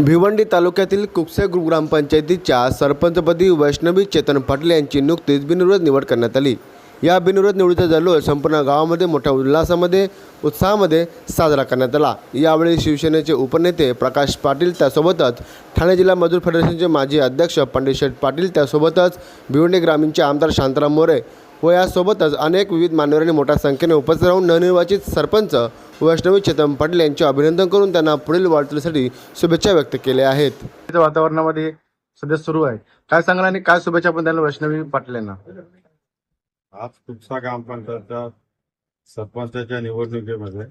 भिवंडी तालुक्यातील कुपसे ग्रामपंचायतीच्या सरपंचपदी वैष्णवी चेतन पाटील यांची नुकतीच बिनविरोध निवड करण्यात आली. या बिनविरोध निवडीचा जल्लोष संपूर्ण गावामध्ये मोठ्या उल्हासामध्ये उत्साहामध्ये साजरा करण्यात आला. यावेळी शिवसेनेचे उपनेते प्रकाश पाटील त्यासोबतच ठाणे जिल्हा मजूर फेडरेशनचे माजी अध्यक्ष पंडित शेठ पाटील त्यासोबतच भिवंडी ग्रामीणचे आमदार शांताराम मोरे व यासोबतच अनेक विविध मान्यवरांनी मोठ्या संख्येने उपस्थित राहून नवनिर्वाचित सरपंच वैष्णवी चेतन पाटील यांचे अभिनंदन करून त्यांना पुढील वाटचालीसाठी शुभेच्छा व्यक्त केल्या आहेत. वातावरणामध्ये सध्या सुरू आहे. काय सांगाल आणि काय शुभेच्छा आपण त्यांना वैष्णवी पाटील यांना? आज कुपसा ग्रामपंचायतच्या सरपंचाच्या निवडणुकीमध्ये.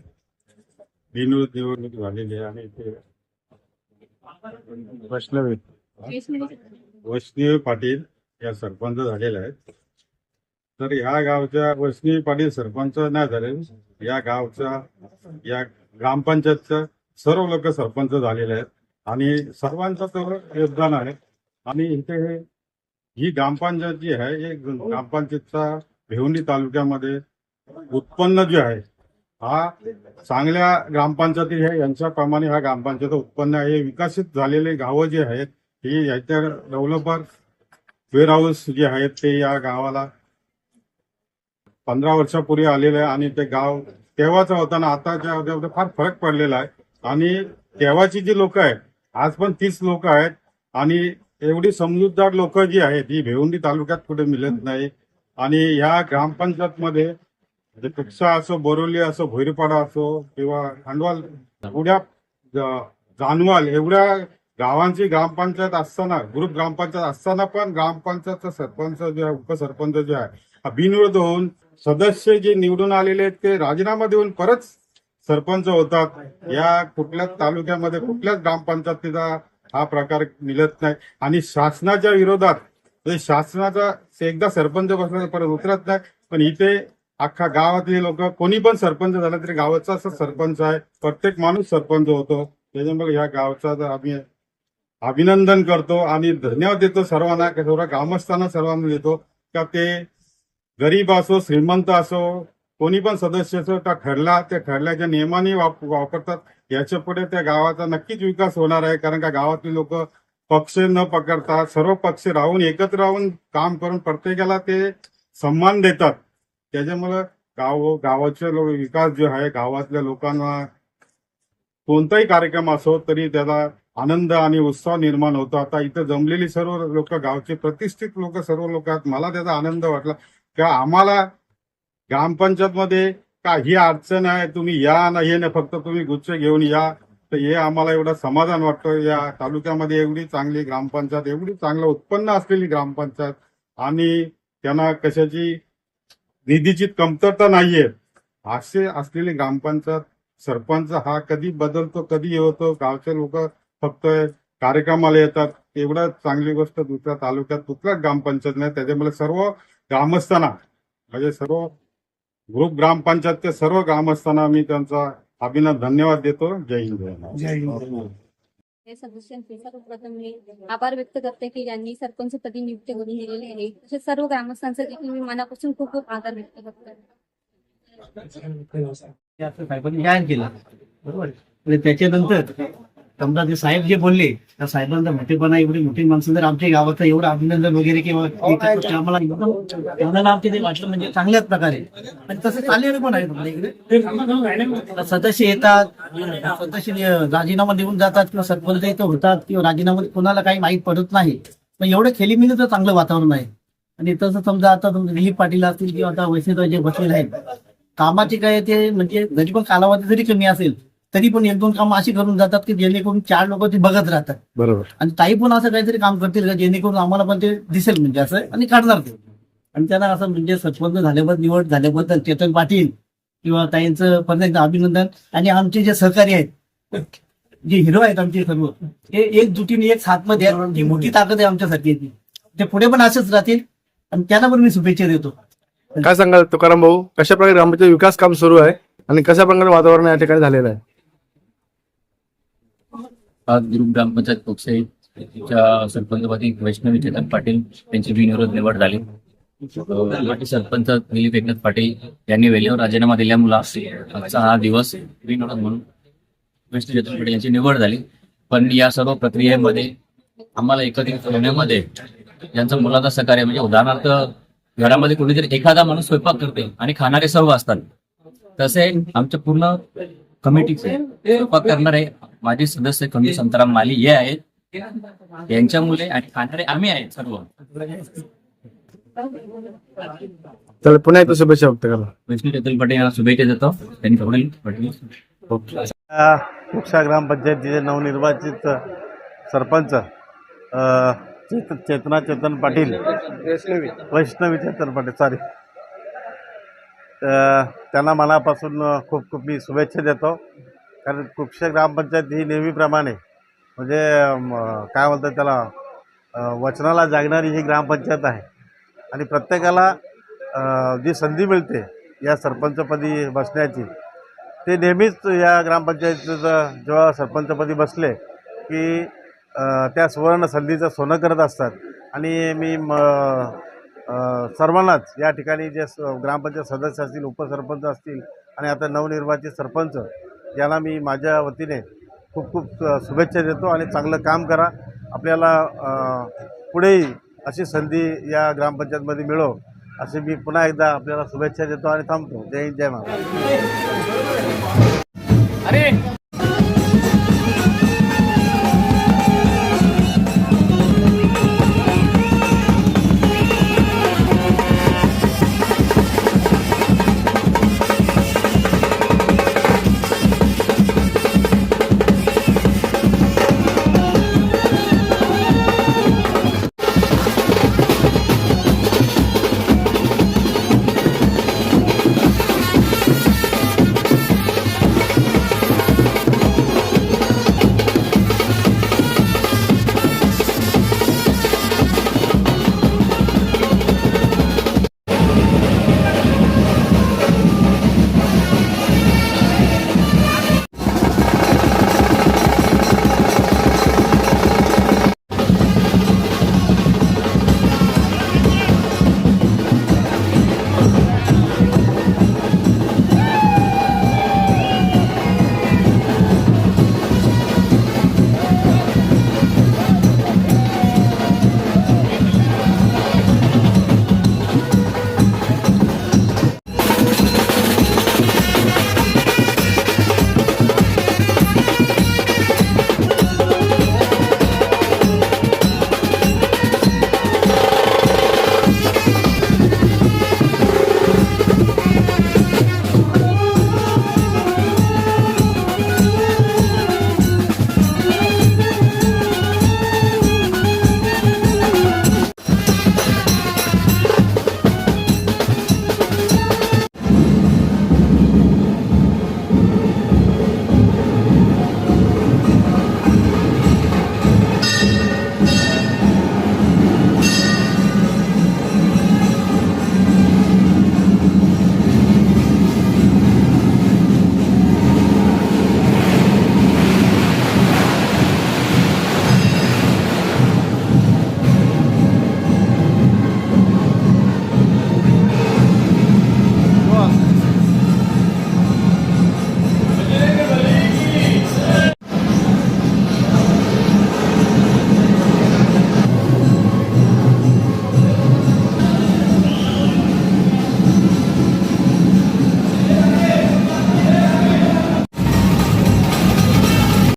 बिनविरोध निवडणूक झालेली आहे आणि ते वैष्णवी. वैष्णवी पाटील या सरपंच झालेल्या आहेत. तर या गावच्या वैष्णवी पाटील सरपंच नाही झाले. या गावच्या या ग्रामपंचायतचं सर्व लोक सरपंच झालेले आहेत. आणि सर्वांचं तर योगदान आहे. आणि इथे हे ही ग्रामपंचायत जी आहे हे ग्रामपंचायतचा भिवंडी तालुक्यामध्ये उत्पन्न जे आहे हा चांगल्या ग्रामपंचायती आहे. यांच्याप्रमाणे हा ग्रामपंचायत उत्पन्न आहे. विकसित झालेले गावं जे आहेत हे याच्या डेव्हलपर वेअर हाऊस जे आहेत ते या गावाला पंधरा वर्षापूर्वी आलेलं आहे आणि ते गाव तेव्हाचं होतं ना आताच्या फार फरक पडलेला आहे. आणि तेव्हाची जी लोक आहेत आज पण तीच लोक आहेत आणि एवढी समजूतदार लोक जी आहेत ही भेवंडी तालुक्यात कुठे मिळत नाही. आणि ह्या ग्रामपंचायत मध्ये असो बोरोली असो भोईरपाडा असो किंवा खांडवाल एवढ्या जानवाल एवढ्या गावांची ग्रामपंचायत असताना ग्रुप ग्रामपंचायत असताना पण ग्रामपंचायतचा सरपंच जे आहे उपसरपंच जे आहे बिनविरोध होऊन सदस्य जे निवडून आलेले आहेत ते राजीनामा देऊन परत सरपंच होतात. या कुठल्याच तालुक्यामध्ये कुठल्याच ग्रामपंचायतीचा हा प्रकार मिळत नाही. आणि शासनाच्या विरोधात म्हणजे शासनाचा एकदा सरपंच बसला परत उतरत नाही. पण इथे अख्खा गावातले लोक कोणी पण सरपंच झाला तरी गावाचा असं सरपंच आहे. प्रत्येक माणूस सरपंच होतो. त्याच्यामुळे या गावचा तर आम्ही अभिनंदन करतो आणि धन्यवाद देतो सर्वांना सर्व ग्रामस्थांना सर्वांना देतो. का ते गरीब असो श्रीमंत असो कोणी पण सदस्य असो त्या ठरला त्या ठरल्याच्या नियमाने वाप- वापरतात. याच्यापुढे त्या गावाचा नक्कीच विकास होणार आहे कारण का गावातले लोक पक्ष न पकडता सर्व पक्ष राहून एकत्र राहून काम करून प्रत्येकाला ते सन्मान देतात. त्याच्यामुळं गाव गावाचे लोक विकास जो आहे गावातल्या लोकांना कोणताही कार्यक्रम असो तरी त्याला आनंद आणि उत्साह निर्माण होतो. आता इथं जमलेली सर्व लोक गावचे प्रतिष्ठित लोक सर्व लोक आहेत मला त्याचा आनंद वाटला. का आम्हाला ग्रामपंचायत मध्ये का ही अडचण आहे? तुम्ही या ना हे ना फक्त तुम्ही गुच्छ घेऊन या. तर हे आम्हाला एवढं समाधान वाटतं. या तालुक्यामध्ये एवढी चांगली ग्रामपंचायत एवढी चांगलं उत्पन्न असलेली ग्रामपंचायत आणि त्यांना कशाची निधीची कमतरता नाहीये. असे असलेली ग्रामपंचायत सरपंच हा कधी बदलतो कधी होतो? गावचे लोक फक्त कार्यक्रमाला येतात. एवढं चांगली गोष्ट दुसऱ्या तालुक्यात कुठलाच ग्रामपंचायत नाही. त्याच्यामुळे सर्व ग्रामस्थांना. म्हणजे सर्व ग्रुप ग्रामपंचायतच्या सर्व ग्रामस्थांना मी त्यांचा अभिनंदन धन्यवाद देतो. जय हिंद. जय महाराष्ट्र. हे सदस्यांचे सर्वप्रथम मी आभार व्यक्त करते की यांनी सरपंच पदी नियुक्ती करून दिलेली आहे. तसेच सर्व ग्रामस्थांचे देखील मी मनापासून खूप खूप आभार व्यक्त करते. केलं. बरोबर? त्याच्यानंतर समजा ते साहेब जे बोलले त्या साहेबांचा मोठेपणा एवढी मोठी माणसं जर आमच्या गावाचं एवढं अभिनंदन वगैरे किंवा गोष्टी आम्हाला आमचे ते वाटलं म्हणजे चांगल्याच प्रकारे. आणि तसं चाललेलं पण आहे इकडे. सदस्य येतात सदस्य राजीनामा देऊन जातात किंवा सरपंच इथं होतात किंवा राजीनामा कोणाला काही माहीत पडत नाही. पण एवढं खेलीमिलीचं चांगलं वातावरण आहे. आणि तसं समजा आता तुमचे दिलीप पाटील असतील किंवा आता वैष्णव जे बसलेले आहेत कामाचे काय ते म्हणजे जरी पण कालावधी जरी कमी असेल तरी पण एक दोन कामं अशी करून जातात की जेणेकरून चार लोक ते बघत राहतात. बरोबर. आणि ताई पण असं काहीतरी काम करतील का जेणेकरून आम्हाला पण ते दिसेल म्हणजे असं आणि काढणार ते. आणि त्यांना असं म्हणजे सरपंच झाल्याबद्दल निवड झाल्याबद्दल चेतन पाटील किंवा ताईंचं एकदा अभिनंदन. आणि आमचे जे सहकारी आहेत जे हिरो आहेत आमचे सर्व हे एकजुटीने एक साथमध्ये ही मोठी ताकद आहे आमच्यासाठी ती ते पुढे पण असेच राहतील. आणि त्यांना पण मी शुभेच्छा देतो. काय सांगाल तुकाराम भाऊ? कशा प्रकारे विकास काम सुरू आहे आणि कशा प्रकारे वातावरण या ठिकाणी झालेलं आहे? आज ग्रुप ग्रामपंचायत कोकसाईच्या सरपंचपदी वैष्णवी चेतन पाटील यांची बिनविरोध निवड झाली. माजी सरपंच दिलीप एकनाथ पाटील यांनी वेळेवर राजीनामा दिल्यामुळे आजचा हा दिवस बिनविरोध म्हणून वैष्णवी चेतन पाटील यांची निवड झाली. पण या सर्व प्रक्रियेमध्ये आम्हाला एकत्रित ठेवण्यामध्ये यांचं मुलाचा सहकार्य म्हणजे उदाहरणार्थ घरामध्ये कुणीतरी एखादा माणूस स्वयंपाक करते आणि खाणारे सर्व असतात. तसे आमच्या पूर्ण कमिटीचे स्वयंपाक करणारे माझे सदस्य खंडू संतराम माली हे आहेत. यांच्यामुळे आणि खाणारे आम्ही आहेत सर्व. तर पुन्हा एकदा शुभेच्छा व्यक्त करा. वैष्णू चेतन पाटील यांना शुभेच्छा देतो. त्यांनी पुढील पाटील कुक्षा ग्रामपंचायतीचे नवनिर्वाचित सरपंच चेतना चेतन पाटील. वैष्णवी. चेतन पाटील सॉरी त्यांना मनापासून खूप खूप मी शुभेच्छा देतो. कारण कुक्षा ग्रामपंचायत ही नेहमीप्रमाणे म्हणजे काय म्हणतात त्याला वचनाला जागणारी ही ग्रामपंचायत आहे. आणि प्रत्येकाला जी संधी मिळते या सरपंचपदी बसण्याची ते नेहमीच या ग्रामपंचायतीचं जेव्हा सरपंचपदी बसले की त्या सुवर्ण संधीचं सोनं करत असतात. आणि मी म सर्वांनाच या ठिकाणी जे स ग्रामपंचायत सदस्य असतील उपसरपंच असतील आणि आता नवनिर्वाचित सरपंच यांना मी माझ्या वतीने खूप खूप शुभेच्छा देतो आणि चांगलं काम करा. आपल्याला पुढेही अशी संधी या ग्रामपंचायतमध्ये मिळो असे मी पुन्हा एकदा आपल्याला शुभेच्छा देतो आणि थांबतो. जय हिंद जय महाराज अरे!